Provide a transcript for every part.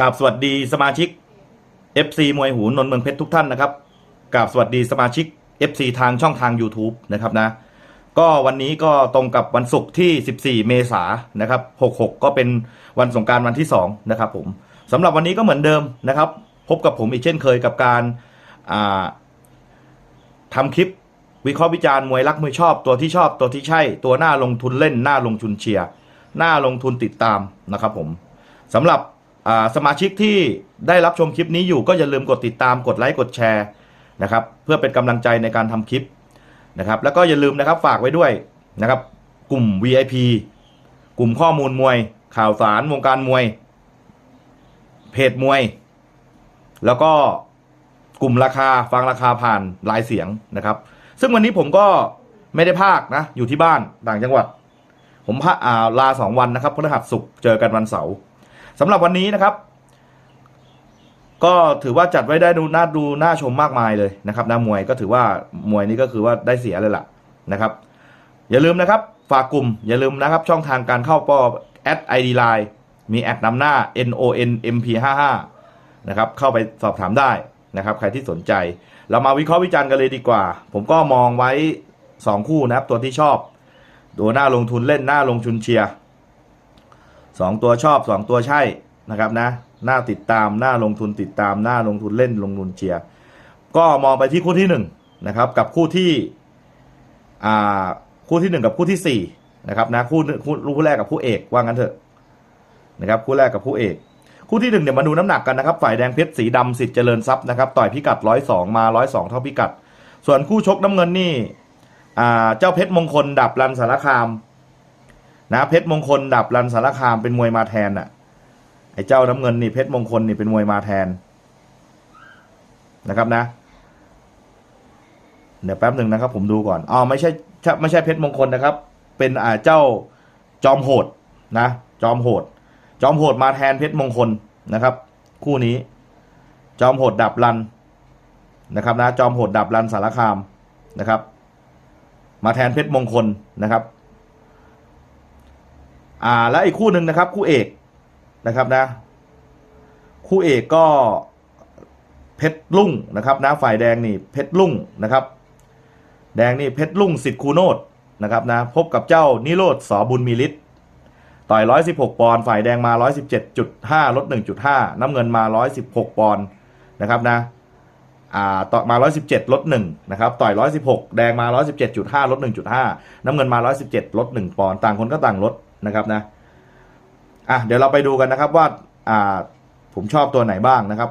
กราบสวัสดีสมาชิก FC มวยหูนนเมืองเพชรทุกท่านนะครับกราบสวัสดีสมาชิก FC ทางช่องทาง YouTube นะครับนะ ก็วันนี้ก็ตรงกับวันศุกร์ที่ 14 เมษายนนะครับ 66 ก็เป็นวันสงการวันที่ 2 นะครับผมสำหรับวันนี้ก็เหมือนเดิมนะครับ พบกับผมอีกเช่นเคยกับการทำคลิปวิเคราะห์วิจารณ์มวยรักมวยชอบตัวที่ชอบตัวที่ใช่ ตัวหน้าลงทุนเล่นหน้าลงทุนเชียร์หน้าลงทุนติดตามนะครับผมสำหรับ สมาชิกที่ได้รับชมคลิปนี้อยู่ก็อย่าลืมกดติดตามกดไลค์กดแชร์นะครับ เพื่อเป็นกำลังใจในการทำคลิปนะครับ แล้วก็อย่าลืมนะครับฝากไว้ด้วยนะครับ กลุ่ม VIP กลุ่มข้อมูลมวย ข่าวสารวงการมวย เพจมวย แล้วก็กลุ่มราคาฟังราคาผ่านลายเสียงนะครับ ซึ่งวันนี้ผมก็ไม่ได้ภาคนะ อยู่ที่บ้านต่างจังหวัด ผมพาอ่าลาสองวันนะครับพฤหัสศุกร์เจอกันวันเสาร์ สำหรับวันนี้นะครับ ก็ถือว่าจัดไว้ได้ดูน่าดูน่าชมมากมายเลยนะครับนะมวยก็ถือว่ามวยนี้ก็คือว่าได้เสียเลยล่ะนะครับ อย่าลืมนะครับ ฝากกลุ่ม อย่าลืมนะครับ ช่องทางการเข้าปอแอดไอดีไลน์มีแอดนำหน้า n o n m p 5 5นะครับเข้าไปสอบถามได้นะครับ ใครที่สนใจ เรามาวิเคราะห์วิจารณ์กันเลยดีกว่า ผมก็มองไว้ 2 คู่นะครับ ตัวที่ชอบ ตัวหน้าลงทุนเล่นหน้าลงทุนเชียร์ สองตัวชอบสองตัวใช่นะครับนะหน้าติดตามหน้าลงทุนติดตามหน้าลงทุนเล่นลงทุนเชียร์ก็มองไปที่คู่ที่หนึ่งนะครับกับคู่ที่อ่าคู่ที่หนึ่งกับคู่ที่สี่นะครับนะคู่คู่คู่แรกกับคู่เอกว่างั้นเถอะนะครับคู่แรกกับคู่เอกคู่ที่หนึ่งเดี๋ยวมาดูน้ำหนักกันนะครับฝ่ายแดงเพชรสีดำสิทธิ์เจริญทรัพย์นะครับต่อยพิกัดร้อยสองมาร้อยสองเท่าพิกัด ส่วนคู่ชกน้ำเงินนี่อ่าเจ้าเพชรมงคลดับรันสารคาม นะเพชรมงคลดับรันสารคามเป็นมวยมาแทนอะไอ้เจ้าน้ำเงินนี่เพชรมงคลนี่เป็นมวยมาแทนนะครับนะ เดี๋ยวแป๊บหนึ่งนะครับ ผมดูก่อนอ๋อไม่ใช่ใช่ไม่ใช่เพชรมงคลนะครับ เป็นอ่าเจ้าจอมโหดนะ จอมโหด จอมโหดมาแทนเพชรมงคลนะครับ คู่นี้ จอมโหดดับรันนะครับนะจอมโหดดับรันสารคามนะครับ มาแทนเพชรมงคลนะครับ อ่า แล้วอีกคู่หนึ่งนะครับ คู่เอกนะครับนะ คู่เอกก็เพชรลุ่งนะครับนะฝ่ายแดงนี่เพชรลุ่งนะครับ แดงนี่เพชรลุ่งสิทธิ์คูโนดนะครับนะพบกับเจ้านิโรธสอบุญมีฤทธิ์ต่อย 116 ปอนด์ฝ่ายแดงมา 117.5 ลด 1.5 น้ำเงินมา 116 ปอนด์นะครับนะอ่าต่อมา 117 ลด 1 นะครับ ต่อย 116 แดงมา 117.5 ลด 1.5 น้ำเงินมา 117 ลด 1 ปอนด์ต่างคนก็ต่างลด นะครับนะอะเดี๋ยวเราไปดูกันนะครับว่าอ่าผมชอบตัวไหนบ้างนะครับ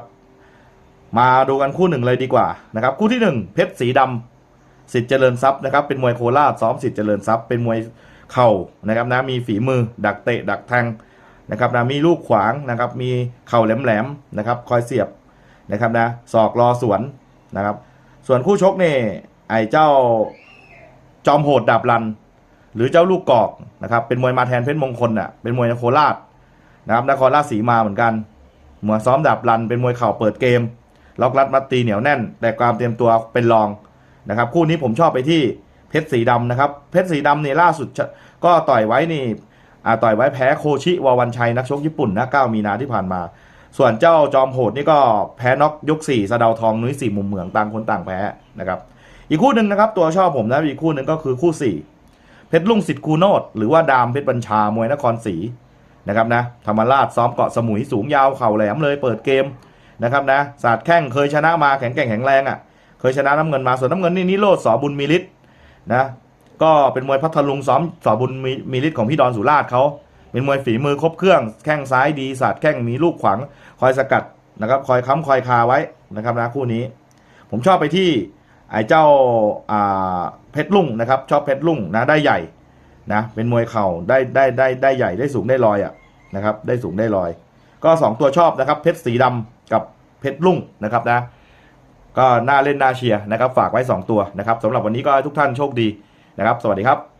มาดูกันคู่หนึ่งเลยดีกว่านะครับ คู่ที่หนึ่งเพชรสีดำสิทธิ์เจริญทรัพย์นะครับ เป็นมวยโคราชซ้อมสิทธิ์เจริญทรัพย์เป็นมวยเข่านะครับนะมีฝีมือดักเตะดักแทงนะครับนะมีลูกขวางนะครับมีเข่าแหลมๆนะครับคอยเสียบนะครับนะศอกรอสวนนะครับ ส่วนคู่ชกนี่ไอ้เจ้าจอมโหดดาบรัน หรือเจ้าลูกกอกนะครับเป็นมวยมาแทนเพชรมงคลอะเป็นมวยโคราชนะครับนครราชสีมาเหมือนกันเมวยซ้อมดับรันเป็นมวยเข่าเปิดเกมล็อกรัดมัดตีเหนียวแน่น แต่ความเตรียมตัวเป็นรองนะครับ คู่นี้ผมชอบไปที่เพชรสีดำนะครับ เพชรสีดำนี่ล่าสุดก็ต่อยไว้นี่อ่าต่อยไว้แพ้โคชิวาวันชัยนักชกญี่ปุ่นนะ9มีนาที่ผ่านมา ส่วนเจ้าจอมโหดนี่ก็แพ้น็อกยก4สะดาทองนุ้ยสี่มุมเหมืองต่างคนต่างแพ้นะครับ อีกคู่หนึ่งนะครับตัวชอบผมนะอีกคู่หนึ่งก็คือคู่สี่ เพชรลุงสิทธิ์คูโนดหรือว่าดามเพชรบัญชามวยนครศรีนะครับนะธรรมราชซ้อมเกาะสมุยสูงยาวเข่าแหลมเลยเปิดเกมนะครับนะศาสตร์แข้งเคยชนะมาแข็งแกร่งแข็งแรงอะเคยชนะน้ำเงินมาส่วนน้ำเงินนี่นิโรธสอบุญมีฤทธิ์นะก็เป็นมวยพัทลุงซ้อมสอบุญมีมีฤทธิ์ของพี่ดอนสุราชเขาเป็นมวยฝีมือครบเครื่องแข้งซ้ายดีศาสตร์แข้งมีลูกขวางคอยสกัดนะครับคอยค้ำคอยคาไว้นะครับนะคู่นี้ ผมชอบไปที่ไอ้เจ้าอ่า ชรลุ่งนะครับ ชอบเพชรลุ่งนะได้ใหญ่นะเป็นมวยเข่าได้ได้ได้ได้ใหญ่ได้สูงได้ลอยอะนะครับ ได้สูงได้ลอย ก็สองตัวชอบนะครับ เพชรสีดำกับเพชรลุ่งนะครับนะก็น่าเล่นน่าเชียร์นะครับ ฝากไว้ 2 ตัวนะครับสำหรับวันนี้ก็ให้ทุกท่านโชคดีนะครับ สวัสดีครับ